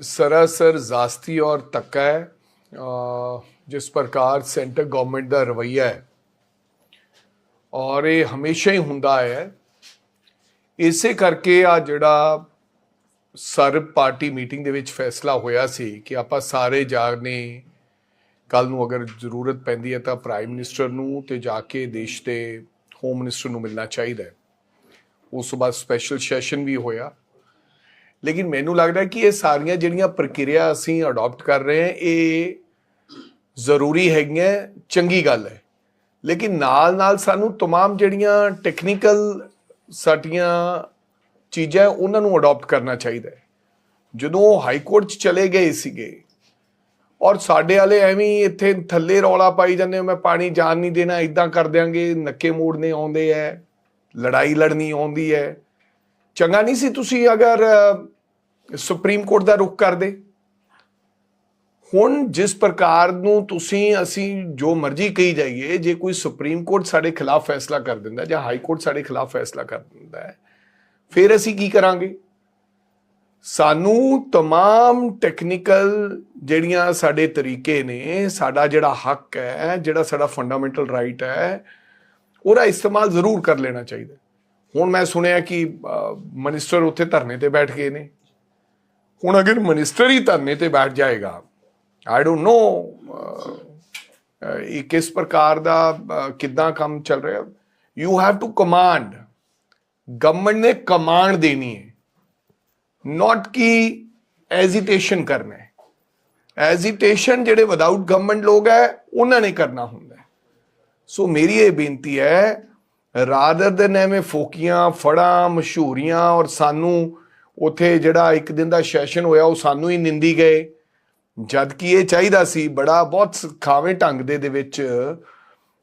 सरासर जास्ती और तक्का है अ, जिस प्रकार सेंटर गवर्नमेंट ਦਾ ਰਵਈਆ ਹੈ ਔਰ ਇਹ ਹਮੇਸ਼ਾ ਹੀ ਹੁੰਦਾ ਹੈ ਇਸੇ ਕਰਕੇ ਆ ਜਿਹੜਾ ਸਰਬ ਪਾਰਟੀ ਮੀਟਿੰਗ ਦੇ ਵਿੱਚ ਫੈਸਲਾ ਹੋਇਆ ਸੀ ਕਿ ਆਪਾਂ ਸਾਰੇ ਜਾਣੇ ਕੱਲ ਨੂੰ ਅਗਰ ਜ਼ਰੂਰਤ ਪੈਂਦੀ ਹੈ ਤਾਂ ਪ੍ਰਾਈਮ ਮਿਨਿਸਟਰ ਨੂੰ ਤੇ ਜਾ ਕੇ ਦੇਸ਼ ਦੇ ਹੋਮ ਮਿਨਿਸਟਰ ਨੂੰ ਮਿਲਣਾ ਚਾਹੀਦਾ ਹੈ ਉਸ ਤੋਂ ਬਾਅਦ ਸਪੈਸ਼ਲ ਸੈਸ਼ਨ ਵੀ ਹੋਇਆ ਲੇਕਿਨ ਮੈਨੂੰ ਲੱਗਦਾ ਹੈ ਕਿ ਇਹ ਸਾਰੀਆਂ ਜਿਹੜੀਆਂ ਪ੍ਰਕਿਰਿਆ ਅਸੀਂ ਅਡਾਪਟ ਕਰ ਰਹੇ ਹਾਂ ਇਹ ਜ਼ਰੂਰੀ ਹੈਗੀਆਂ ਚੰਗੀ ਗੱਲ ਹੈ ਲੇਕਿਨ ਨਾਲ ਨਾਲ ਸਾਨੂੰ तमाम ਜਿਹੜੀਆਂ ਟੈਕਨੀਕਲ ਸਾਡੀਆਂ ਚੀਜ਼ਾਂ ਉਹਨਾਂ ਨੂੰ ਅਡਾਪਟ ਕਰਨਾ ਚਾਹੀਦਾ ਹੈ ਜਦੋਂ ਉਹ ਹਾਈ ਕੋਰਟ 'ਚ ਚਲੇ ਗਏ ਸੀਗੇ ਔਰ ਸਾਡੇ ਵਾਲੇ ਐਵੇਂ ਹੀ ਇੱਥੇ ਥੱਲੇ ਰੌਲਾ ਪਾਈ ਜਾਂਦੇ ਆ, ਮੈਂ ਪਾਣੀ ਜਾਣ ਨਹੀਂ ਦੇਣਾ ਇਦਾਂ ਕਰ ਦਿਆਂਗੇ ਨੱਕੇ ਮੋੜਨੇ ਆਉਂਦੇ ਐ ਲੜਾਈ ਲੜਨੀ ਆਉਂਦੀ ਹੈ ਚੰਗਾ ਨਹੀਂ ਸੀ ਤੁਸੀਂ ਅਗਰ ਅ, ਸੁਪਰੀਮ ਕੋਰਟ ਦਾ ਰੁਖ ਕਰਦੇ ਹੁਣ ਜਿਸ ਪ੍ਰਕਾਰ ਨੂੰ ਤੁਸੀਂ ਅਸੀਂ ਜੋ ਮਰਜ਼ੀ ਕਹੀ ਜਾਈਏ ਜੇ ਕੋਈ ਸੁਪਰੀਮ ਕੋਰਟ ਸਾਡੇ ਖਿਲਾਫ ਫੈਸਲਾ ਕਰ ਦਿੰਦਾ ਜਾਂ ਹਾਈ ਕੋਰਟ ਸਾਡੇ ਖਿਲਾਫ ਫੈਸਲਾ ਕਰ ਦਿੰਦਾ ਹੈ ਫਿਰ ਅਸੀਂ ਕੀ ਕਰਾਂਗੇ ਸਾਨੂੰ तमाम ਟੈਕਨੀਕਲ ਜਿਹੜੀਆਂ ਸਾਡੇ ਤਰੀਕੇ ਨੇ ਸਾਡਾ ਜਿਹੜਾ ਹੱਕ ਹੈ ਜਿਹੜਾ ਸਾਡਾ ਫੰਡਾਮੈਂਟਲ ਰਾਈਟ ਹੈ ਉਹਦਾ ਇਸਤੇਮਾਲ ਜ਼ਰੂਰ ਕਰ ਲੈਣਾ ਚਾਹੀਦਾ ਹੁਣ ਮੈਂ ਸੁਣਿਆ ਕਿ ਮਿਨਿਸਟਰ ਉੱਥੇ ਧਰਨੇ ਤੇ ਬੈਠ ਗਏ ਨੇ। ਹੁਣ ਅਗਰ ਮਿਨਿਸਟਰ ਹੀ ਧਰਨੇ ਤੇ ਬੈਠ ਜਾਏਗਾ ਆਈ ਡੋਨਟ ਨੋ ਇਹ ਕਿਸ ਪ੍ਰਕਾਰ ਦਾ ਕਿੱਦਾਂ ਕੰਮ ਚੱਲ ਰਿਹਾ। You have to command government ਨੇ ਕਮਾਂਡ ਦੇਣੀ ਹੈ। ਨਾਟ ਕਿ ਐਜੀਟੇਸ਼ਨ ਕਰਨਾ ਹੈ। ਐਜ਼ਿਟੇਸ਼ਨ ਜਿਹੜੇ ਵਿਦਆਊਟ ਗਵਰਨਮੈਂਟ ਲੋਕ ਹੈ, ਉਹਨਾਂ ਨੇ ਕਰਨਾ ਹੁੰਦਾ ਸੋ ਮੇਰੀ ਇਹ ਬੇਨਤੀ ਹੈ ਰਾਦਰ ਦਨ ਐਵੇਂ ਫੋਕੀਆਂ, ਫੜਾਂ, ਮਸ਼ਹੂਰੀਆਂ ਔਰ ਸਾਨੂੰ ਉਥੇ ਜਿਹੜਾ ਇੱਕ ਦਿਨ ਦਾ ਸੈਸ਼ਨ ਹੋਇਆ, ਉਹ ਸਾਨੂੰ ਹੀ ਨਿੰਦੀ ਗਏ। ਜਦ ਕਿ ਇਹ ਚਾਹੀਦਾ ਸੀ, ਬੜਾ ਬਹੁਤ ਖਾਵੇਂ ਢੰਗ ਦੇ ਦੇ ਵਿੱਚ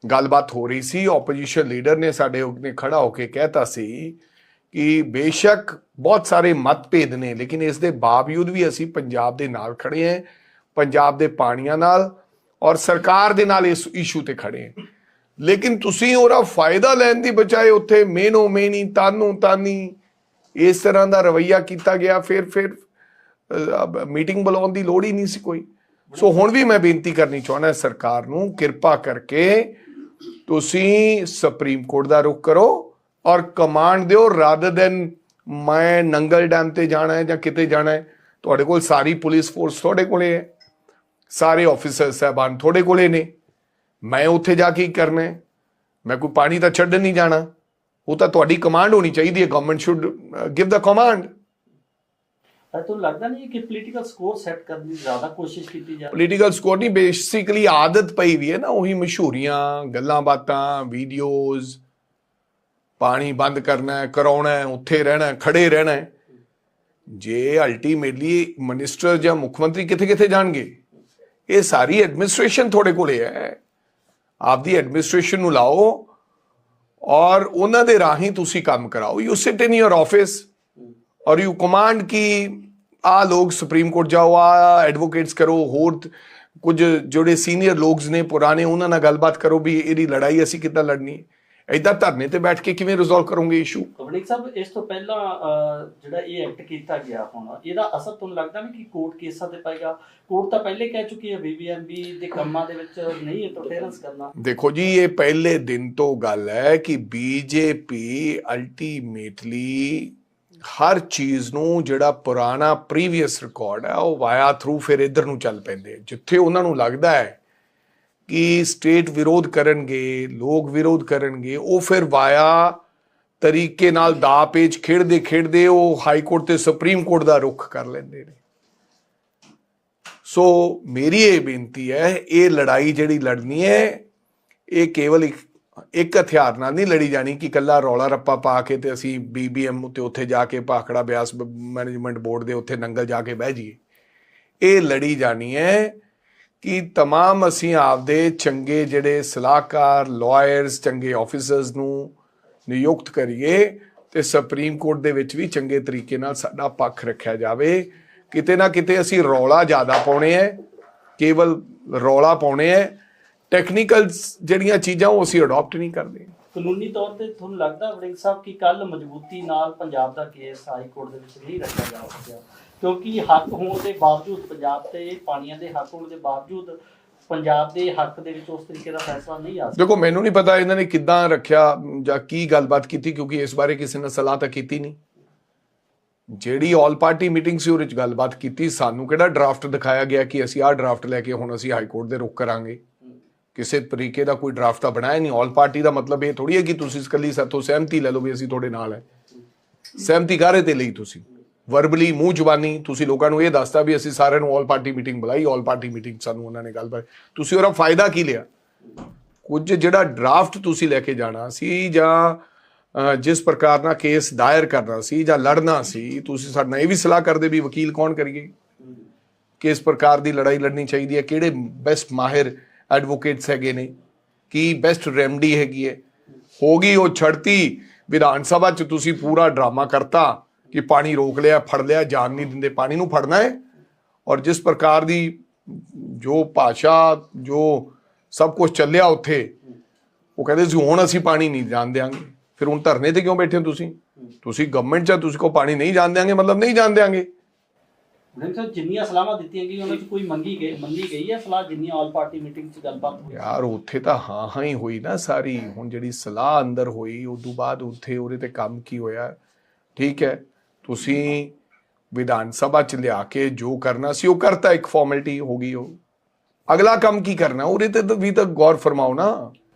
ਗੱਲਬਾਤ ਹੋ ਰਹੀ ਸੀ। ਆਪੋਜੀਸ਼ਨ ਲੀਡਰ ਨੇ ਸਾਡੇ ਨੇ ਖੜਾ ਹੋ ਕੇ ਕਹਿਤਾ ਸੀ ਕਿ ਬੇਸ਼ੱਕ ਬਹੁਤ ਸਾਰੇ ਮਤਭੇਦ ਨੇ, ਲੇਕਿਨ ਇਸ ਦੇ ਬਾਵਜੂਦ ਵੀ ਅਸੀਂ ਪੰਜਾਬ ਦੇ ਨਾਲ ਖੜੇ ਹਾਂ, ਪੰਜਾਬ ਦੇ ਪਾਣੀਆਂ ਨਾਲ ਔਰ ਸਰਕਾਰ ਦੇ ਨਾਲ ਇਸ ਇਸ਼ੂ ਤੇ ਖੜੇ ਹਾਂ। ਲੇਕਿਨ ਤੁਸੀਂ ਉਹਦਾ ਫਾਇਦਾ ਲੈਣ ਦੀ ਬਜਾਏ ਉੱਥੇ ਮੇਨੋ ਮੇਨੀ ਤਾਨੋ ਤਾਨੀ, ਇਸ ਤਰ੍ਹਾਂ ਦਾ ਰਵਈਆ ਕੀਤਾ ਗਿਆ। ਫਿਰ ਫਿਰ ਮੀਟਿੰਗ ਬੁਲਾਉਣ ਦੀ ਲੋੜ ਹੀ ਨਹੀਂ ਸੀ ਕੋਈ। ਸੋ ਹੁਣ ਵੀ ਮੈਂ ਬੇਨਤੀ ਕਰਨੀ ਚਾਹੁੰਦਾ ਸਰਕਾਰ ਨੂੰ, ਕਿਰਪਾ ਕਰਕੇ ਤੁਸੀਂ ਸੁਪਰੀਮ ਕੋਰਟ ਦਾ ਰੁਖ ਕਰੋ ਔਰ ਕਮਾਂਡ ਦਿਓ ਰਾਦਰ ਦੈਨ ਮੈਂ ਨੰਗਲ ਡੈਮ ਤੇ ਜਾਣਾ ਹੈ ਜਾਂ ਕਿਤੇ ਜਾਣਾ ਹੈ, ਤੁਹਾਡੇ ਕੋਲ ਸਾਰੀ ਪੁਲਿਸ ਫੋਰਸ ਤੁਹਾਡੇ ਕੋਲੇ ਹੈ। ਸਾਰੇ ਆਫੀਸਰ ਸਾਹਿਬਾਨ ਤੁਹਾਡੇ ਕੋਲੇ ਨੇ। ਮੈਂ ਉੱਥੇ ਜਾ ਕੇ ਕੀ ਕਰਨਾ ਹੈ? ਮੈਂ ਕੋਈ ਪਾਣੀ ਤਾਂ ਛੱਡਣ ਨਹੀਂ ਜਾਣਾ। ਉਹ ਤਾਂ ਤੁਹਾਡੀ ਕਮਾਂਡ ਹੋਣੀ ਚਾਹੀਦੀ ਹੈ। Government should give the command ਤੁਹਾਨੂੰ ਲੱਗਦਾ ਨਹੀਂ ਕਿ ਪੋਲੀਟੀਕਲ ਸਕੋਰ ਸੈੱਟ ਕਰਨ ਦੀ ਜ਼ਿਆਦਾ ਕੋਸ਼ਿਸ਼ ਕੀਤੀ ਜਾ ਰਹੀ ਪੋਲੀਟੀਕਲ ਸਕੋਰ ਨਹੀਂ ਬੇਸਿਕਲੀ ਆਦਤ ਪਈ ਵੀ ਹੈ ਨਾ ਉਹੀ ਮਸ਼ਹੂਰੀਆਂ ਗੱਲਾਂ ਬਾਤਾਂ ਵੀਡੀਓਜ਼ ਪਾਣੀ ਬੰਦ ਕਰਨਾ ਕਰਾਉਣਾ ਉੱਥੇ ਰਹਿਣਾ ਖੜੇ ਰਹਿਣਾ ਜੇ ਅਲਟੀਮੇਟਲੀ ਮਿਨਿਸਟਰ ਜਾਂ ਮੁੱਖ ਮੰਤਰੀ ਕਿੱਥੇ ਕਿੱਥੇ ਜਾਣਗੇ? ਇਹ ਸਾਰੀ ਐਡਮਿਨਿਸਟ੍ਰੇਸ਼ਨ ਤੁਹਾਡੇ ਕੋਲੇ ਹੈ। ਆਪਦੀ ਐਡਮਿਨਿਸਟ੍ਰੇਸ਼ਨ ਨੂੰ ਲਾਓ ਔਰ ਉਹਨਾਂ ਦੇ ਰਾਹੀਂ ਤੁਸੀਂ ਕੰਮ ਕਰਾਓ। You sit in your office ਔਰ ਯੂ ਕਮਾਂਡ ਕਿ ਆ ਲੋਕ ਸੁਪਰੀਮ ਕੋਰਟ ਜਾਓ, ਆ ਐਡਵੋਕੇਟਸ ਕਰੋ, ਹੋਰ ਤ- ਕੁਝ ਜਿਹੜੇ ਸੀਨੀਅਰ ਲੋਕਸ ਨੇ, ਪੁਰਾਣੇ, ਉਹਨਾਂ ਨਾਲ ਗੱਲਬਾਤ ਕਰੋ ਵੀ ਇਹਦੀ ਲੜਾਈ ਅਸੀਂ ਕਿੱਦਾਂ ਲੜਨੀ ਐਦਾਂ ਧਰਨੇ ਤੇ ਬੈਠ ਕੇ ਕਿਵੇਂ ਰਿਜ਼ੋਲਵ ਕਰੋਗੇ ਇਸ਼ੂ ਪਬਲਿਕ ਸਾਹਿਬ ਇਸ ਤੋਂ ਪਹਿਲਾਂ ਜਿਹੜਾ ਇਹ ਐਕਟ ਕੀਤਾ ਗਿਆ ਹੁਣ ਇਹਦਾ ਅਸਰ ਤੁਹਾਨੂੰ ਲੱਗਦਾ ਨਹੀਂ ਕਿ ਕੋਰਟ ਕੇਸਾਂ ਤੇ ਪਏਗਾ? ਕੋਰਟ ਤਾਂ ਪਹਿਲੇ ਕਹਿ ਚੁੱਕੀ ਹੈ ਬੀਬੀਐਮਬੀ ਦੇ ਕੰਮਾਂ ਦੇ ਵਿੱਚ ਨਹੀਂ ਇੰਟਰਫੇਰੈਂਸ ਕਰਨਾ। ਦੇਖੋ ਜੀ ਇਹ ਪਹਿਲੇ ਦਿਨ ਤੋਂ ਗੱਲ ਹੈ ਕਿ ਬੀਜੇਪੀ ਅਲਟੀਮੇਟਲੀ ਹਰ ਚੀਜ਼ ਨੂੰ ਜਿਹੜਾ ਪੁਰਾਣਾ ਪ੍ਰੀਵੀਅਸ ਰਿਕਾਰਡ ਹੈ ਉਹ ਵਾਇਆ ਥਰੂ ਫਿਰ ਇਧਰ ਨੂੰ ਚੱਲ ਪੈਂਦੇ। ਜਿੱਥੇ ਉਹਨਾਂ ਨੂੰ ਲੱਗਦਾ ਹੈ ਕਿ ਸਟੇਟ ਵਿਰੋਧ ਕਰਨਗੇ, ਲੋਕ ਵਿਰੋਧ ਕਰਨਗੇ, ਉਹ ਫਿਰ ਵਾਇਆ ਤਰੀਕੇ ਨਾਲ ਦਾ ਪੇਚ ਖੇਡਦੇ ਖੇਡਦੇ ਉਹ ਹਾਈ ਕੋਰਟ ਤੇ ਸੁਪਰੀਮ ਕੋਰਟ ਦਾ ਰੁਖ ਕਰ ਲੈਂਦੇ ਨੇ। ਸੋ ਮੇਰੀ ਇਹ ਬੇਨਤੀ ਹੈ, ਇਹ ਲੜਾਈ ਜਿਹੜੀ ਲੜਨੀ ਹੈ, ਇਹ ਕੇਵਲ ਇੱਕ ਇੱਕ ਹਥਿਆਰ ਨਾਲ ਨਹੀਂ ਲੜੀ ਜਾਣੀ ਕਿ ਕੱਲਾ ਰੌਲਾ ਰੱਪਾ ਪਾ ਕੇ ਤੇ ਅਸੀਂ ਬੀਬੀਐਮ ਉੱਤੇ ਉੱਥੇ ਜਾ ਕੇ ਭਾਖੜਾ ਬਿਆਸ ਮੈਨੇਜਮੈਂਟ ਬੋਰਡ ਦੇ ਉੱਥੇ ਨੰਗਲ ਜਾ ਕੇ ਬਹਿ ਜਾਈਏ। ਇਹ ਲੜੀ ਜਾਣੀ ਹੈ ਕਿ तमाम ਅਸੀਂ ਆਪਦੇ ਚੰਗੇ ਜਿਹੜੇ ਸਲਾਹਕਾਰ ਲਾਇਰਸ ਚੰਗੇ ਆਫੀਸਰਸ ਨੂੰ ਨਿਯੁਕਤ ਕਰੀਏ ਤੇ ਸੁਪਰੀਮ ਕੋਰਟ ਦੇ ਵਿੱਚ ਵੀ ਚੰਗੇ ਤਰੀਕੇ ਨਾਲ ਸਾਡਾ ਪੱਖ ਰੱਖਿਆ ਜਾਵੇ ਕਿਤੇ ਨਾ ਕਿਤੇ ਅਸੀਂ ਰੌਲਾ ਜ਼ਿਆਦਾ ਪਾਉਣੇ ਹੈ ਕੇਵਲ ਰੌਲਾ ਪਾਉਣੇ ਹੈ ਟੈਕਨੀਕਲ ਜਿਹੜੀਆਂ ਚੀਜ਼ਾਂ ਉਹ ਅਸੀਂ ਅਡਾਪਟ ਨਹੀਂ ਕਰਦੇ ਕਾਨੂੰਨੀ ਤੌਰ ਤੇ ਤੁਹਾਨੂੰ ਲੱਗਦਾ ਵੜਿੰਗ ਸਾਹਿਬ ਕਿ ਕੱਲ ਮਜ਼ਬੂਤੀ ਨਾਲ ਪੰਜਾਬ ਦਾ ਕੇਸ ਹਾਈ ਕੋਰਟ ਦੇ ਵਿੱਚ ਨਹੀਂ ਰੱਖਿਆ ਜਾ ਸਕਿਆ ਕਿਉਂਕਿ ਹੱਕ ਹੋਣ ਦੇ ਬਾਵਜੂਦ ਪੰਜਾਬ ਤੇ ਪਾਣੀਆਂ ਦੇ ਹੱਕ ਹੋਣ ਦੇ ਬਾਵਜੂਦ ਪੰਜਾਬ ਦੇ ਹੱਕ ਦੇ ਵਿੱਚ ਉਸ ਤਰੀਕੇ ਦਾ ਫੈਸਲਾ ਨਹੀਂ ਆ ਸਕਿਆ ਦੇਖੋ, ਮੈਨੂੰ ਨਹੀਂ ਪਤਾ ਇਹਨਾਂ ਨੇ ਕਿੱਦਾਂ ਰੱਖਿਆ ਜਾਂ ਕੀ ਗੱਲਬਾਤ ਕੀਤੀ, ਕਿਉਂਕਿ ਇਸ ਬਾਰੇ ਕਿਸੇ ਨੇ ਸਲਾਹ ਤਾਂ ਕੀਤੀ ਨਹੀਂ। ਜਿਹੜੀ ਆਲ ਪਾਰਟੀ ਮੀਟਿੰਗ ਸੀ, ਉਹਦੇ ਵਿੱਚ ਗੱਲਬਾਤ ਕੀਤੀ। ਸਾਨੂੰ ਕਿਹੜਾ ਡਰਾਫਟ ਦਿਖਾਇਆ ਗਿਆ ਕਿ ਅਸੀਂ ਆਹ ਡਰਾਫਟ ਲੈ ਕੇ ਹੁਣ ਅਸੀਂ ਹਾਈ ਕੋਰਟ ਦੇ ਰੁਖ ਕਰਾਂਗੇ? ਕਿਸੇ ਤਰੀਕੇ ਦਾ ਕੋਈ ਡਰਾਫਟ ਤਾਂ ਬਣਾਇਆ ਨਹੀਂ। ਆਲ ਪਾਰਟੀ ਦਾ ਮਤਲਬ ਇਹ ਥੋੜੀ ਹੈ ਕਿ ਤੁਸੀਂ ਇਕੱਲੀ ਸਾਥੋਂ ਸਹਿਮਤੀ ਲੈ ਲਓ ਵੀ ਅਸੀਂ ਤੁਹਾਡੇ ਨਾਲ ਹੈ। ਸਹਿਮਤੀ ਕਾਰੇ ਤੇ ਲਈ ਤੁਸੀਂ? ਵਰਬਲੀ ਮੂੰਹ ਜ਼ੁਬਾਨੀ, ਤੁਸੀਂ ਲੋਕਾਂ ਨੂੰ ਇਹ ਦੱਸਤਾ ਵੀ ਅਸੀਂ ਸਾਰਿਆਂ ਨੂੰ ਆਲ ਪਾਰਟੀ ਮੀਟਿੰਗ ਬੁਲਾਈ ਆਲ ਪਾਰਟੀ ਮੀਟਿੰਗ ਸਾਨੂੰ ਉਹਨਾਂ ਨੇ ਗੱਲਬਾਤ ਤੁਸੀਂ ਉਹਦਾ ਫਾਇਦਾ ਕੀ ਲਿਆ? ਕੁਝ ਜਿਹੜਾ ਡਰਾਫਟ ਤੁਸੀਂ ਲੈ ਕੇ ਜਾਣਾ ਸੀ ਜਾਂ ਜਿਸ ਪ੍ਰਕਾਰ ਨਾਲ ਕੇਸ ਦਾਇਰ ਕਰਨਾ ਸੀ ਜਾਂ ਲੜਨਾ ਸੀ, ਤੁਸੀਂ ਸਾਡੇ ਨਾਲ ਇਹ ਵੀ ਸਲਾਹ ਕਰਦੇ ਵੀ ਵਕੀਲ ਕੌਣ ਕਰੀਏ? ਕਿਸ ਪ੍ਰਕਾਰ ਦੀ ਲੜਾਈ ਲੜਨੀ ਚਾਹੀਦੀ ਹੈ? ਕਿਹੜੇ ਬੈਸਟ ਮਾਹਿਰ ਐਡਵੋਕੇਟਸ ਹੈਗੇ ਨੇ? ਕੀ ਬੈਸਟ ਰੈਮਡੀ ਹੈਗੀ ਹੈ? ਹੋ ਗਈ ਉਹ ਛੜਤੀ ਵਿਧਾਨ ਸਭਾ ਚ ਤੁਸੀਂ ਪੂਰਾ ਡਰਾਮਾ ਕਰਤਾ। ਕਿ ਪਾਣੀ ਰੋਕ ਲਿਆ ਫੜ ਲਿਆ ਜਾਨ ਨਹੀਂ ਦਿੰਦੇ ਪਾਣੀ ਨੂੰ ਫੜਨਾ ਹੈ। ਔਰ ਜਿਸ ਪ੍ਰਕਾਰ ਦੀ ਜੋ ਭਾਸ਼ਾ ਜੋ ਸਭ ਕੁਝ ਚੱਲਿਆ ਉੱਥੇ ਉਹ ਕਹਿੰਦੇ ਸੀ ਹੁਣ ਅਸੀਂ ਪਾਣੀ ਨਹੀਂ ਜਾਣ ਦਿਆਂਗੇ। ਫਿਰ ਹੁਣ ਧਰਨੇ ਤੇ ਕਿਉਂ ਬੈਠੇ ਹੋ ਤੁਸੀਂ? ਤੁਸੀਂ ਗਵਰਨਮੈਂਟ ਚ ਤੁਸੀਂ ਕੋ ਪਾਣੀ ਨਹੀਂ ਜਾਣ ਦਿਆਂਗੇ ਮਤਲਬ ਨਹੀਂ ਜਾਣ ਸਾਹਿਬ ਜਿੰਨੀਆਂ ਸਲਾਹਾਂ ਦਿੱਤੀਆਂ ਗਈਆਂ ਉਹਨਾਂ 'ਚ ਕੋਈ ਮੰਗੀ ਗਈ ਹੈ ਸਲਾਹ ਜਿੰਨੀਆਂ ਆਲ ਪਾਰਟੀ ਮੀਟਿੰਗ 'ਚ ਗੱਲਬਾਤ ਹੋਈ? ਯਾਰ ਉੱਥੇ ਤਾਂ ਹਾਂ ਹਾਂ ਹੀ ਹੋਈ ਨਾ ਸਾਰੀ। ਹੁਣ ਜਿਹੜੀ ਸਲਾਹ ਅੰਦਰ ਹੋਈ ਉਸ ਤੋਂ ਬਾਅਦ ਉੱਥੇ ਉਹਦੇ ਤੇ ਕੰਮ ਕੀ ਹੋਇਆ? ਠੀਕ ਹੈ। ਤੁਸੀਂ ਵਿਧਾਨ ਸਭਾ ਚ ਲਿਆ ਕੇ ਜੋ ਕਰਨਾ ਸੀ ਉਹ ਕਰਤਾ ਇੱਕ ਫਾਰਮੈਲਿਟੀ ਹੋ ਗਈ ਉਹ। ਅਗਲਾ ਕੰਮ ਕੀ ਕਰਨਾ? ਉਹਦੇ ਤੇ ਵੀ ਤਾਂ ਗੌਰ ਫਰਮਾਓ ਨਾ।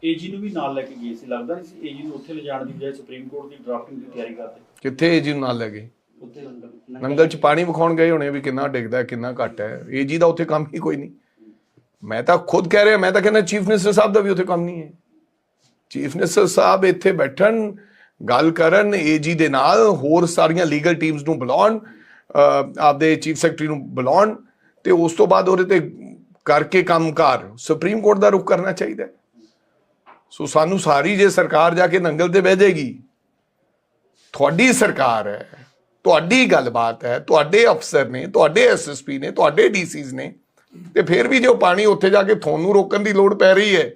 ਏਜੀ ਨੂੰ ਵੀ ਨਾਲ ਲੈ ਕੇ ਗਏ ਸੀ ਲੱਗਦਾ ਨਹੀਂ ਸੀ ਏਜੀ ਨੂੰ ਉੱਥੇ ਲਿਜਾਣ ਦੀ ਬਜਾਏ ਸੁਪਰੀਮ ਕੋਰਟ ਦੀ ਡਰਾਫਟਿੰਗ ਦੀ ਤਿਆਰੀ ਕਰਦੇ। ਕਿੱਥੇ ਜੀ ਨੂੰ ਨਾਲ ਲੈ ਗਏ? ਉੱਥੇ ਨੰਗਲ ਚ ਪਾਣੀ ਵਿਖਾਉਣ ਗਏ ਹੋਣੇ ਵੀ ਕਿੰਨਾ ਡਿੱਗਦਾ ਕਿੰਨਾ ਘੱਟ ਹੈ। ਇਹ ਜੀ ਦਾ ਉੱਥੇ ਕੰਮ ਹੀ ਕੋਈ ਨਹੀਂ ਮੈਂ ਤਾਂ ਖੁਦ ਕਹਿ ਰਿਹਾ ਮੈਂ ਤਾਂ ਕਹਿੰਦਾ ਚੀਫ ਮਿਨਿਸਟਰ ਸਾਹਿਬ ਦਾ ਵੀ ਉੱਥੇ ਕੰਮ ਨਹੀਂ ਹੈ। ਚੀਫ ਮਿਨਿਸਟਰ ਸਾਹਿਬ ਇੱਥੇ ਬੈਠਣ ਗੱਲ ਕਰਨ ਏਜੀ ਦੇ ਨਾਲ ਹੋਰ ਸਾਰੀਆਂ ਲੀਗਲ ਟੀਮਸ ਨੂੰ ਬੁਲਾਉਣ ਆਪਦੇ ਚੀਫ ਸੈਕਟਰੀ ਨੂੰ ਬੁਲਾਉਣ ਤੇ ਉਸ ਤੋਂ ਬਾਅਦ ਉਹਦੇ ਤੇ ਕਰਕੇ ਕੰਮਕਾਰ ਸੁਪਰੀਮ ਕੋਰਟ ਦਾ ਰੁਖ ਕਰਨਾ ਚਾਹੀਦਾ ਸੋ ਸਾਨੂੰ ਸਾਰੀ ਜੇ ਸਰਕਾਰ ਜਾ ਕੇ ਨੰਗਲ ਤੇ ਬਹਿ ਜਾਏਗੀ, ਤੁਹਾਡੀ ਸਰਕਾਰ ਹੈ, ਤੁਹਾਡੀ ਗੱਲਬਾਤ ਹੈ, ਤੁਹਾਡੇ ਅਫਸਰ ਨੇ, ਤੁਹਾਡੇ ਐਸਐਸਪੀ ਨੇ, ਤੁਹਾਡੇ ਡੀਸੀਜ਼ ਨੇ, ਤੇ ਫਿਰ ਵੀ ਜੋ ਪਾਣੀ ਉੱਥੇ ਜਾ ਕੇ ਤੁਹਾਨੂੰ ਰੋਕਣ ਦੀ ਲੋੜ ਪੈ ਰਹੀ ਹੈ,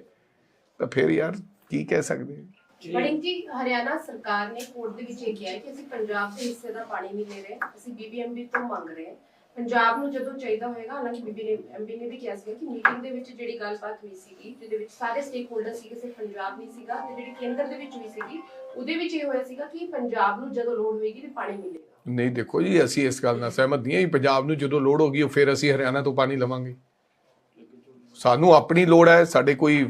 ਤਾਂ ਫਿਰ ਯਾਰ ਕੀ ਕਹਿ ਸਕਦੇ? ਹਾਂ ਵੜਿੰਗ ਜੀ ਹਰਿਆਣਾ ਸਰਕਾਰ ਨੇ ਕੋਰਟ ਦੇ ਵਿੱਚ ਇਹ ਕਿਹਾ ਹੈ ਕਿ ਅਸੀਂ ਪੰਜਾਬ ਦੇ ਹਿੱਸੇ ਦਾ ਪਾਣੀ ਨਹੀਂ ਲੈ ਰਹੇ ਅਸੀਂ ਬੀਬੀਐਮਬੀ ਤੋਂ ਮੰਗ ਰਹੇ ਹਾਂ। ਪੰਜਾਬ ਨੂੰ ਜਦੋਂ ਚਾਹੀਦਾ ਹੋਏਗਾ ਹਾਲਾਂਕਿ ਬੀਬੀ ਨੇ ਐਮਬੀ ਨੇ ਵੀ ਕਿਹਾ ਸੀ ਕਿ ਮੀਟਿੰਗ ਦੇ ਵਿੱਚ ਜਿਹੜੀ ਗੱਲਬਾਤ ਹੋਈ ਸੀਗੀ ਜਿਹਦੇ ਵਿੱਚ ਸਾਰੇ ਸਟੇਕ ਹੋਲਡਰ ਸੀਗੇ ਸਿਰਫ ਪੰਜਾਬ ਨਹੀਂ ਸੀਗਾ ਤੇ ਜਿਹੜੀ ਕੇਂਦਰ ਦੇ ਵਿੱਚ ਵੀ ਸੀਗੀ ਉਹਦੇ ਵਿੱਚ ਇਹ ਹੋਇਆ ਸੀਗਾ ਕਿ ਪੰਜਾਬ ਨੂੰ ਜਦੋਂ ਲੋੜ ਹੋਏਗੀ ਤੇ ਪਾਣੀ ਮਿਲੇਗਾ। ਨਹੀਂ ਦੇਖੋ ਜੀ ਅਸੀਂ ਇਸ ਗੱਲ ਨਾਲ ਸਹਿਮਤ ਨਹੀਂ ਹਾਂ ਪੰਜਾਬ ਨੂੰ ਜਦੋਂ ਲੋੜ ਹੋਗੀ ਉਹ ਫਿਰ ਅਸੀਂ ਹਰਿਆਣਾ ਤੋਂ ਪਾਣੀ ਲਵਾਂਗੇ। ਸਾਨੂੰ ਆਪਣੀ ਲੋੜ ਹੈ ਸਾਡੇ ਕੋਈ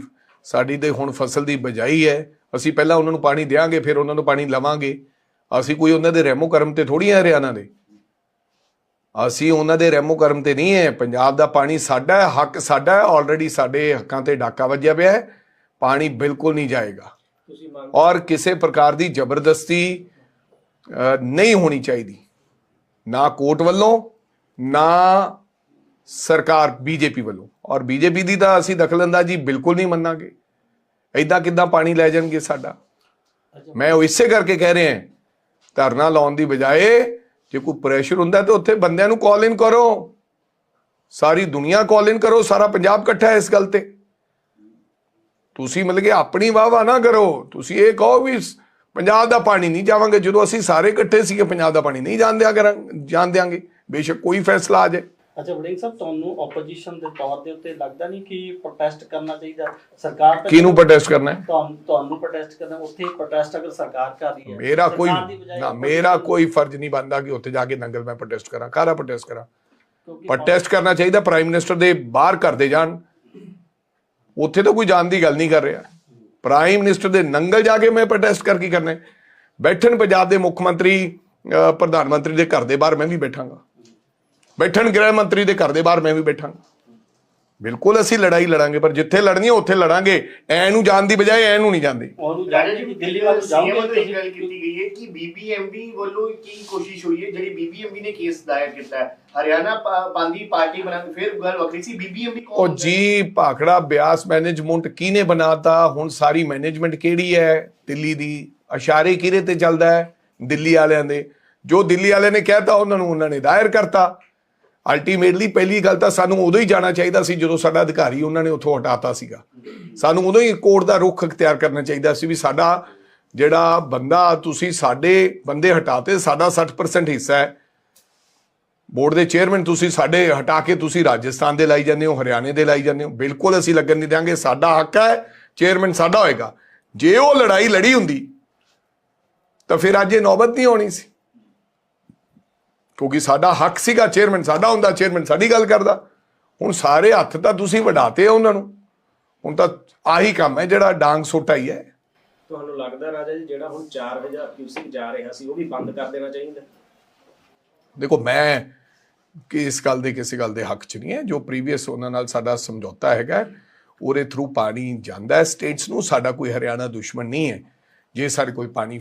ਸਾਡੀ ਤੇ ਹੁਣ ਫਸਲ ਦੀ ਬਜਾਈ ਹੈ ਅਸੀਂ ਪਹਿਲਾਂ ਉਹਨਾਂ ਨੂੰ ਪਾਣੀ ਦੇਵਾਂਗੇ ਫਿਰ ਉਹਨਾਂ ਨੂੰ ਪਾਣੀ ਲਵਾਂਗੇ। ਅਸੀਂ ਕੋਈ ਉਹਨਾਂ ਦੇ ਰਹਿਮੋ ਕਰਮ ਤੇ ਥੋੜੀ ਹੈ ਹਰਿਆਣਾ ਦੇ। ਅਸੀਂ ਉਹਨਾਂ ਦੇ ਰਹਿਮੋ ਕਰਮ ਤੇ ਨਹੀਂ ਹੈ ਪੰਜਾਬ ਦਾ ਪਾਣੀ ਸਾਡਾ ਹੈ ਹੱਕ ਸਾਡਾ ਹੈ ਆਲਰੇਡੀ ਸਾਡੇ ਹੱਕਾਂ ਤੇ ਡਾਕਾ ਵੱਜਿਆ ਪਿਆ ਹੈ। ਪਾਣੀ ਬਿਲਕੁਲ ਨਹੀਂ ਜਾਏਗਾ। ਔਰ ਕਿਸੇ ਪ੍ਰਕਾਰ ਦੀ ਜ਼ਬਰਦਸਤੀ ਨਹੀਂ ਹੋਣੀ ਚਾਹੀਦੀ। ਨਾ ਕੋਰਟ ਵੱਲੋਂ ਨਾ ਸਰਕਾਰ ਬੀਜੇਪੀ ਵੱਲੋਂ। ਔਰ ਬੀਜੇਪੀ ਦੀ ਤਾਂ ਅਸੀਂ ਦਖਲਅੰਦਾਜ਼ੀ ਬਿਲਕੁਲ ਨਹੀਂ ਮੰਨਾਂਗੇ। ਐਦਾਂ ਕਿਦਾਂ ਪਾਣੀ ਲੈ ਜਾਣਗੇ ਸਾਡਾ? ਮੈਂ ਉਹ ਇਸੇ ਕਰਕੇ ਕਹਿ ਰਿਹਾ ਧਰਨਾ ਲਾਉਣ ਦੀ ਬਜਾਏ ਜੇ ਕੋਈ ਪ੍ਰੈਸ਼ਰ ਹੁੰਦਾ ਤਾਂ ਉੱਥੇ ਬੰਦਿਆਂ ਨੂੰ ਕਾਲ ਇਨ ਕਰੋ। ਸਾਰੀ ਦੁਨੀਆ ਕਾਲ ਇਨ ਕਰੋ, ਸਾਰਾ ਪੰਜਾਬ ਇਕੱਠਾ ਹੈ ਇਸ ਗੱਲ ਤੇ। ਤੁਸੀਂ ਮਤਲਬ ਕਿ ਆਪਣੀ ਵਾਹ ਨਾ ਕਰੋ। ਤੁਸੀਂ ਇਹ ਕਹੋ ਵੀ ਪੰਜਾਬ ਦਾ ਪਾਣੀ ਨਹੀਂ ਜਾਵਾਂਗੇ। ਜਦੋਂ ਅਸੀਂ ਸਾਰੇ ਇਕੱਠੇ ਸੀਗੇ, ਪੰਜਾਬ ਦਾ ਪਾਣੀ ਨਹੀਂ ਜਾਣ ਦਿਆ ਕਰਾਂ ਜਾਣ ਦਿਆਂਗੇ। ਬੇਸ਼ੱਕ ਕੋਈ ਫੈਸਲਾ ਆ ਜਾਏ। ਅੱਛਾ ਵੜਿੰਗ ਸਾਹਿਬ ਤੁਹਾਨੂੰ ਆਪੋਜੀਸ਼ਨ ਦੇ ਤੌਰ ਦੇ ਉੱਤੇ ਲੱਗਦਾ ਨਹੀਂ ਕਿ ਪ੍ਰੋਟੈਸਟ ਕਰਨਾ ਚਾਹੀਦਾ? ਸਰਕਾਰ ਤਾਂ ਕਿਹਨੂੰ ਪ੍ਰੋਟੈਸਟ ਕਰਨਾ ਹੈ? ਤੁਹਾਨੂੰ ਤੁਹਾਨੂੰ ਪ੍ਰੋਟੈਸਟ ਕਰਨਾ ਉੱਥੇ ਪ੍ਰੋਟੈਸਟ ਅਗਰ ਸਰਕਾਰ ਕਰ ਰਹੀ ਹੈ ਮੇਰਾ ਕੋਈ ਨਾ ਮੇਰਾ ਕੋਈ ਫਰਜ਼ ਨਹੀਂ ਬਣਦਾ ਕਿ ਉੱਥੇ ਜਾ ਕੇ ਨੰਗਲ ਮੈਂ ਪ੍ਰੋਟੈਸਟ ਕਰਾਂ। ਕਾਹਦਾ ਪ੍ਰੋਟੈਸਟ ਕਰਾਂ? ਪ੍ਰੋਟੈਸਟ ਕਰਨਾ ਚਾਹੀਦਾ ਪ੍ਰਾਈਮ ਮਿਨਿਸਟਰ ਦੇ ਬਾਹਰ ਕਰਦੇ ਜਾਣ। ਉੱਥੇ ਤਾਂ ਕੋਈ ਜਾਣ ਦੀ ਗੱਲ ਨਹੀਂ ਕਰ ਰਿਹਾ। ਪ੍ਰਾਈਮ ਮਿਨਿਸਟਰ ਦੇ ਨੰਗਲ ਜਾ ਕੇ ਮੈਂ ਪ੍ਰੋਟੈਸਟ ਕਰ ਕੀ ਕਰਨਾ? ਬੈਠਣ ਪੰਜਾਬ ਦੇ ਮੁੱਖ ਮੰਤਰੀ ਪ੍ਰਧਾਨ ਮੰਤਰੀ ਦੇ ਘਰ ਦੇ ਬਾਹਰ ਮੈਂ ਵੀ ਬੈਠਾਂਗਾ। ਬੈਠਣ ਗ੍ਰਹਿ ਮੰਤਰੀ ਦੇ ਘਰ ਦੇ ਬਾਹਰ ਮੈਂ ਵੀ ਬੈਠਾਂਗਾ ਬਿਲਕੁਲ ਅਸੀਂ ਲੜਾਈ ਲੜਾਂਗੇ ਪਰ ਜਿੱਥੇ ਲੜਨੀ ਹੈ ਉੱਥੇ ਲੜਾਂਗੇ। ਐ ਨੂੰ ਜਾਣ ਦੀ ਬਜਾਏ ਐ ਨੂੰ ਨਹੀਂ ਜਾਂਦੇ। ਉਹਨੂੰ ਰਾਜਾ ਜਾਣੇ ਜੀ ਕਿ ਦਿੱਲੀ ਵੱਲ ਸੀਐਮ ਜਾਓਗੇ ਵੱਲੋਂ ਤੁਸੀਂ। ਇਹ ਗੱਲ ਕੀਤੀ ਗਈ ਹੈ ਕਿ ਬੀਬੀਐਮਬੀ ਵੱਲੋਂ ਕੀ ਕੋਸ਼ਿਸ਼ ਹੋਈ ਹੈ ਜਿਹੜੀ ਬੀਬੀਐਮਬੀ ਨੇ ਕੇਸ ਦਾਇਰ ਕੀਤਾ ਹੈ? ਹਰਿਆਣਾ ਪਾ- ਪਾਂਦੀ ਪਾਰਟੀ ਬਣਾ ਕੇ ਫਿਰ ਗੱਲ ਵੱਖਰੀ ਸੀ। ਬੀਬੀਐਮਬੀ ਕੌਣ ਉਹ? ਜੀ ਭਾਖੜਾ ਬਿਆਸ ਮੈਨੇਜਮੈਂਟ ਕਿਹਨੇ ਬਣਾਤਾ? ਹੁਣ ਸਾਰੀ ਮੈਨੇਜਮੈਂਟ ਕਿਹੜੀ ਹੈ? ਦਿੱਲੀ ਦੀ ਇਸ਼ਾਰੇ ਕਿਹਦੇ ਤੇ ਚੱਲਦਾ ਹੈ? ਦਿੱਲੀ ਵਾਲਿਆਂ ਦੇ। ਜੋ ਦਿੱਲੀ ਵਾਲਿਆਂ ਨੇ ਕਹਿਤਾ ਉਹਨਾਂ ਨੂੰ ਉਹਨਾਂ ਨੇ ਦਾਇਰ ਕਰਤਾ। ਅਲਟੀਮੇਟਲੀ ਪਹਿਲੀ ਗੱਲ ਤਾਂ ਸਾਨੂੰ ਉਦੋਂ ਹੀ ਜਾਣਾ ਚਾਹੀਦਾ ਸੀ ਜਦੋਂ ਸਾਡਾ ਅਧਿਕਾਰੀ ਉਹਨਾਂ ਨੇ ਉੱਥੋਂ ਹਟਾਤਾ ਸੀਗਾ। ਸਾਨੂੰ ਉਦੋਂ ਹੀ ਕੋਰਟ ਦਾ ਰੁਖ ਅਖਤਿਆਰ ਕਰਨਾ ਚਾਹੀਦਾ ਸੀ ਵੀ ਸਾਡਾ ਜਿਹੜਾ ਬੰਦਾ, ਤੁਸੀਂ ਸਾਡੇ ਬੰਦੇ ਹਟਾਤੇ, ਸਾਡਾ 60% ਹਿੱਸਾ ਹੈ। ਬੋਰਡ ਦੇ ਚੇਅਰਮੈਨ, ਤੁਸੀਂ ਸਾਡੇ ਹਟਾ ਕੇ ਤੁਸੀਂ ਰਾਜਸਥਾਨ ਦੇ ਲਾਈ ਜਾਂਦੇ ਹੋ, ਹਰਿਆਣੇ ਦੇ ਲਾਈ ਜਾਂਦੇ ਹੋ। ਬਿਲਕੁਲ ਅਸੀਂ ਲੱਗਣ ਨਹੀਂ ਦਿਆਂਗੇ। ਸਾਡਾ ਹੱਕ ਹੈ, ਚੇਅਰਮੈਨ ਸਾਡਾ ਹੋਏਗਾ। ਜੇ ਉਹ ਲੜਾਈ ਲੜੀ ਹੁੰਦੀ, ਤਾਂ ਫਿਰ ਅੱਜ ਇਹ ਨੌਬਤ ਨਹੀਂ ਆਉਣੀ ਸੀ। ਕਿਉਂਕਿ ਸਾਡਾ ਹੱਕ ਸੀਗਾ ਚੇਅਰਮੈਨ ਸਾਡਾ ਹੁੰਦਾ ਚੇਅਰਮੈਨ ਸਾਡੀ ਗੱਲ ਕਰਦਾ। ਹੁਣ ਸਾਰੇ ਹੱਥ ਤਾਂ ਤੁਸੀਂ ਵਡਾਤੇ ਉਹਨਾਂ ਨੂੰ। ਹੁਣ ਤਾਂ ਆਹੀ ਕੰਮ ਹੈ ਜਿਹੜਾ ਡਾਂਗ ਸੋਟਾ ਹੀ ਹੈ। ਤੁਹਾਨੂੰ ਲੱਗਦਾ ਰਾਜਾ ਜੀ ਜਿਹੜਾ ਹੁਣ 4000 ਕਿਊਸਿਕ ਜਾ ਰਿਹਾ ਸੀ ਉਹ ਵੀ ਬੰਦ ਕਰ ਦੇਣਾ ਚਾਹੀਦਾ? ਦੇਖੋ ਮੈਂ ਕਿ ਇਸ ਗੱਲ ਦੇ ਕਿਸੇ ਗੱਲ ਦੇ ਹੱਕ 'ਚ ਨਹੀਂ ਹੈ। ਜੋ ਪ੍ਰੀਵੀਅਸ ਉਹਨਾਂ ਨਾਲ ਸਾਡਾ ਸਮਝੌਤਾ ਹੈਗਾ ਉਹਦੇ ਥਰੂ ਪਾਣੀ ਜਾਂਦਾ ਹੈ। ਸਟੇਟਸ ਨੂੰ ਸਾਡਾ ਕੋਈ ਹਰਿਆਣਾ ਦੁਸ਼ਮਣ ਨਹੀਂ ਹੈ। ਜੇ ਸਾਡੇ ਕੋਈ ਪਾਣੀ